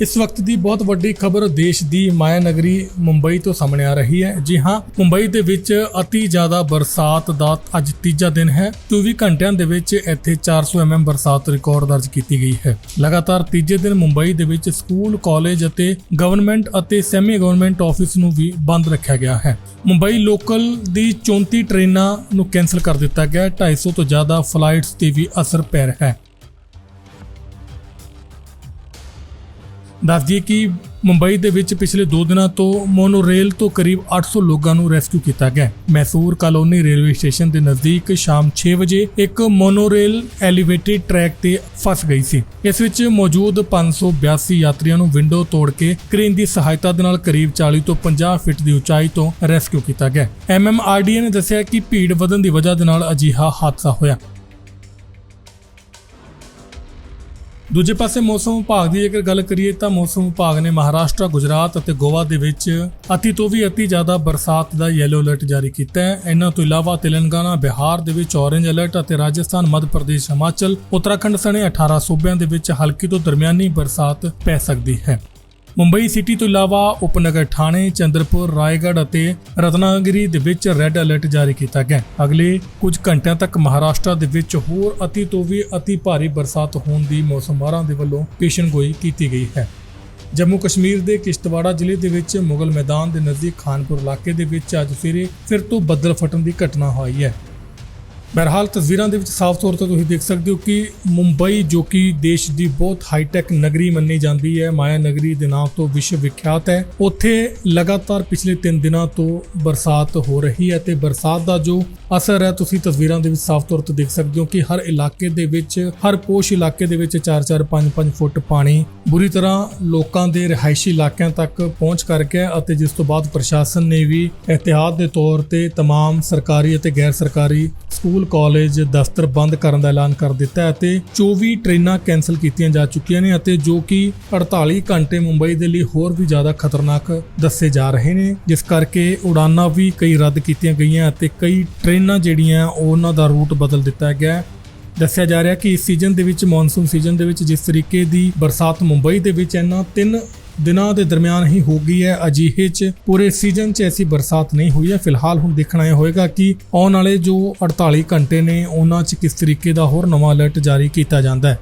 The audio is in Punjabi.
ਇਸ ਵਕਤ ਦੀ ਬਹੁਤ ਵੱਡੀ ਖਬਰ ਦੇਸ਼ ਦੀ ਮਾਇਆ ਨਗਰੀ ਮੁੰਬਈ ਤੋਂ ਸਾਹਮਣੇ ਆ ਰਹੀ ਹੈ। ਜੀ ਹਾਂ, ਮੁੰਬਈ ਦੇ ਵਿੱਚ ਅਤੀ ਜ਼ਿਆਦਾ ਬਰਸਾਤ ਦਾ ਅੱਜ ਤੀਜਾ ਦਿਨ ਹੈ। 24 ਘੰਟਿਆਂ ਦੇ ਵਿੱਚ ਇੱਥੇ 400 mm ਬਰਸਾਤ ਰਿਕਾਰਡ ਦਰਜ ਕੀਤੀ ਗਈ ਹੈ। ਲਗਾਤਾਰ ਤੀਜੇ ਦਿਨ ਮੁੰਬਈ ਦੇ ਵਿੱਚ ਸਕੂਲ, ਕਾਲਜ ਅਤੇ ਗਵਰਨਮੈਂਟ ਅਤੇ ਸੈਮੀ ਗਵਰਨਮੈਂਟ ਆਫਿਸ ਨੂੰ ਵੀ ਬੰਦ ਰੱਖਿਆ ਗਿਆ ਹੈ। ਮੁੰਬਈ ਲੋਕਲ ਦੀ 34 ਟ੍ਰੇਨਾਂ ਨੂੰ ਕੈਨਸਲ ਕਰ ਦਿੱਤਾ ਗਿਆ। ਹੈ 250 ਤੋਂ ਜ਼ਿਆਦਾ ਫਲਾਈਟਸ ਤੇ ਵੀ ਅਸਰ ਪੈ ਰਿਹਾ ਹੈ। ਦੱਸ ਦਈਏ ਕਿ ਮੁੰਬਈ ਦੇ ਵਿੱਚ ਪਿਛਲੇ 2 ਦਿਨਾਂ ਤੋਂ ਮੋਨੋਰੇਲ ਤੋਂ ਕਰੀਬ 800 ਲੋਕਾਂ ਨੂੰ ਰੈਸਕਿਊ ਕੀਤਾ ਗਿਆ। ਮੈਸੂਰ ਕਾਲੋਨੀ ਰੇਲਵੇ ਸਟੇਸ਼ਨ ਦੇ ਨਜ਼ਦੀਕ ਸ਼ਾਮ 6 ਵਜੇ ਇੱਕ ਮੋਨੋਰੇਲ ਐਲੀਵੇਟਡ ਟਰੈਕ ਤੇ ਫਸ ਗਈ ਸੀ। ਇਸ ਵਿੱਚ ਮੌਜੂਦ 582 ਯਾਤਰੀਆਂ ਨੂੰ ਵਿੰਡੋ ਤੋੜ ਕੇ ਕ੍ਰੇਨ ਦੀ ਸਹਾਇਤਾ ਦੇ ਨਾਲ ਕਰੀਬ 40 ਤੋਂ 50 ਫੁੱਟ ਦੀ ਉਚਾਈ ਤੋਂ ਰੈਸਕਿਊ ਕੀਤਾ ਗਿਆ। ਐਮਐਮਆਰਡੀਏ ਨੇ ਦੱਸਿਆ ਕਿ ਭੀੜ ਵਧਣ ਦੀ ਵਜ੍ਹਾ ਦੇ ਨਾਲ ਅਜਿਹਾ ਹਾਦਸਾ ਹੋਇਆ। ਦੂਜੇ ਪਾਸੇ ਮੌਸਮ ਵਿਭਾਗ ਦੀ ਜੇਕਰ ਗੱਲ ਕਰੀਏ ਤਾਂ ਮੌਸਮ ਵਿਭਾਗ ਨੇ ਮਹਾਰਾਸ਼ਟਰ, ਗੁਜਰਾਤ ਅਤੇ ਗੋਆ ਦੇ ਵਿੱਚ ਅਤੀ ਤੋਂ ਵੀ ਅਤੀ ਜ਼ਿਆਦਾ ਬਰਸਾਤ ਦਾ ਯੈਲੋ ਅਲਰਟ ਜਾਰੀ ਕੀਤਾ ਹੈ। ਇਹਨਾਂ ਤੋਂ ਇਲਾਵਾ ਤੇਲੰਗਾਨਾ, ਬਿਹਾਰ ਦੇ ਵਿੱਚ ਔਰੇਂਜ ਅਲਰਟ ਅਤੇ ਰਾਜਸਥਾਨ, ਮੱਧ ਪ੍ਰਦੇਸ਼, ਹਿਮਾਚਲ, ਉੱਤਰਾਖੰਡ ਸਣੇ 18 ਸੂਬਿਆਂ ਦੇ ਵਿੱਚ ਹਲਕੀ ਤੋਂ ਦਰਮਿਆਨੀ ਬਰਸਾਤ ਪੈ ਸਕਦੀ ਹੈ। ਮੁੰਬਈ ਸਿਟੀ ਤੋਂ ਇਲਾਵਾ ਉਪਨਗਰ ਥਾਣੇ, ਚੰਦਰਪੁਰ, ਰਾਏਗੜ੍ਹ ਅਤੇ ਰਤਨਾਗਿਰੀ ਦੇ ਵਿੱਚ ਰੈੱਡ ਅਲਰਟ ਜਾਰੀ ਕੀਤਾ ਗਿਆ ਅਗਲੇ ਕੁਝ ਘੰਟਿਆਂ ਤੱਕ ਮਹਾਰਾਸ਼ਟਰ ਦੇ ਵਿੱਚ ਹੋਰ ਅਤੀ ਤੋਂ ਵੀ ਅਤੀ ਭਾਰੀ ਬਰਸਾਤ ਹੋਣ ਦੀ ਮੌਸਮਵਾਰਾਂ ਦੇ ਵੱਲੋਂ ਪੇਸ਼ਨਗੋਈ ਕੀਤੀ ਗਈ ਹੈ। ਜੰਮੂ ਕਸ਼ਮੀਰ ਦੇ ਕਿਸ਼ਤਵਾੜਾ ਜ਼ਿਲ੍ਹੇ ਦੇ ਵਿੱਚ ਮੁਗਲ ਮੈਦਾਨ ਦੇ ਨਜ਼ਦੀਕ ਖਾਨਪੁਰ ਇਲਾਕੇ ਦੇ ਵਿੱਚ ਅੱਜ ਸਵੇਰੇ ਫਿਰ ਤੋਂ ਬੱਦਲ ਫਟਣ ਦੀ ਘਟਨਾ ਹੋਈ ਹੈ। ਬਹਰਹਾਲ ਤਸਵੀਰਾਂ ਦੇ ਵਿੱਚ ਸਾਫ਼ ਤੌਰ ਤੇ ਤੁਸੀਂ ਦੇਖ ਸਕਦੇ ਹੋ ਕਿ ਮੁੰਬਈ ਜੋ ਕਿ ਦੇਸ਼ ਦੀ ਬਹੁਤ ਹਾਈਟੈਕ ਨਗਰੀ ਮੰਨੀ ਜਾਂਦੀ ਹੈ ਮਾਇਆ ਨਗਰੀ ਦੇ ਨਾਮ ਤੋਂ ਵਿਸ਼ਵ ਵਿਖਿਆਤ ਹੈ ਉੱਥੇ ਲਗਾਤਾਰ ਪਿਛਲੇ 3 ਦਿਨਾਂ ਤੋਂ ਬਰਸਾਤ ਹੋ ਰਹੀ ਹੈ ਤੇ ਬਰਸਾਤ ਦਾ ਜੋ ਅਸਰ ਹੈ ਤੁਸੀਂ ਤਸਵੀਰਾਂ ਦੇ ਵਿੱਚ ਸਾਫ਼ ਤੌਰ ਤੇ ਦੇਖ ਸਕਦੇ ਹੋ ਕਿ ਹਰ ਇਲਾਕੇ ਦੇ ਵਿੱਚ ਹਰ ਪੋਸ਼ ਇਲਾਕੇ ਦੇ ਵਿੱਚ 4-4 5-5 ਫੁੱਟ ਪਾਣੀ ਬੁਰੀ ਤਰ੍ਹਾਂ ਲੋਕਾਂ ਦੇ ਰਿਹਾਇਸ਼ੀ ਇਲਾਕਿਆਂ ਤੱਕ ਪਹੁੰਚ ਕਰ ਗਿਆ ਅਤੇ ਜਿਸ ਤੋਂ ਬਾਅਦ ਪ੍ਰਸ਼ਾਸਨ ਨੇ ਵੀ ਇhtiyat ਦੇ ਤੌਰ ਤੇ तमाम ਸਰਕਾਰੀ ਅਤੇ ਗੈਰ ਸਰਕਾਰੀ ਸਕੂਲ ਕਾਲਜ ਦਫ਼ਤਰ ਬੰਦ ਕਰਨ ਦਾ ਐਲਾਨ ਕਰ ਦਿੱਤਾ ਹੈ ਅਤੇ 24 ਟ੍ਰੇਨਾਂ ਕੈਨਸਲ ਕੀਤੀਆਂ ਜਾ ਚੁੱਕੀਆਂ ਨੇ ਅਤੇ ਜੋ ਕਿ 48 ਘੰਟੇ ਮੁੰਬਈ ਦੇ ਲਈ ਹੋਰ ਵੀ ਜ਼ਿਆਦਾ ਖਤਰਨਾਕ ਦੱਸੇ ਜਾ ਰਹੇ ਨੇ। ਜਿਸ ਕਰਕੇ ਉਡਾਨਾਂ ਵੀ ਕਈ ਰੱਦ ਕੀਤੀਆਂ ਗਈਆਂ ਅਤੇ ਕਈ ਟ੍ਰੇਨਾਂ ਜਿਹੜੀਆਂ ਉਹਨਾਂ ਦਾ ਰੂਟ ਬਦਲ ਦਿੱਤਾ ਗਿਆ ਦੱਸਿਆ ਜਾ ਰਿਹਾ ਕਿ ਇਸ ਸੀਜ਼ਨ ਦੇ ਵਿੱਚ, ਮੌਨਸੂਨ ਸੀਜ਼ਨ ਦੇ ਵਿੱਚ ਜਿਸ ਤਰੀਕੇ ਦੀ ਬਰਸਾਤ ਮੁੰਬਈ ਦੇ ਵਿੱਚ ਇਹਨਾਂ ਤਿੰਨ ਦਿਨਾਂ ਦੇ ਦਰਮਿਆਨ ਹੀ ਹੋ ਗਈ ਹੈ। ਅਜਿਹੇ 'ਚ ਪੂਰੇ ਸੀਜ਼ਨ 'ਚ ਐਸੀ ਬਰਸਾਤ ਨਹੀਂ ਹੋਈ ਹੈ। ਫਿਲਹਾਲ ਹੁਣ ਦੇਖਣਾ ਇਹ ਹੋਏਗਾ ਕਿ ਆਉਣ ਵਾਲੇ ਜੋ 48 ਘੰਟੇ ਨੇ, ਉਹਨਾਂ 'ਚ ਕਿਸ ਤਰੀਕੇ ਦਾ ਹੋਰ ਨਵਾਂ ਅਲਰਟ ਜਾਰੀ ਕੀਤਾ ਜਾਂਦਾ ਹੈ।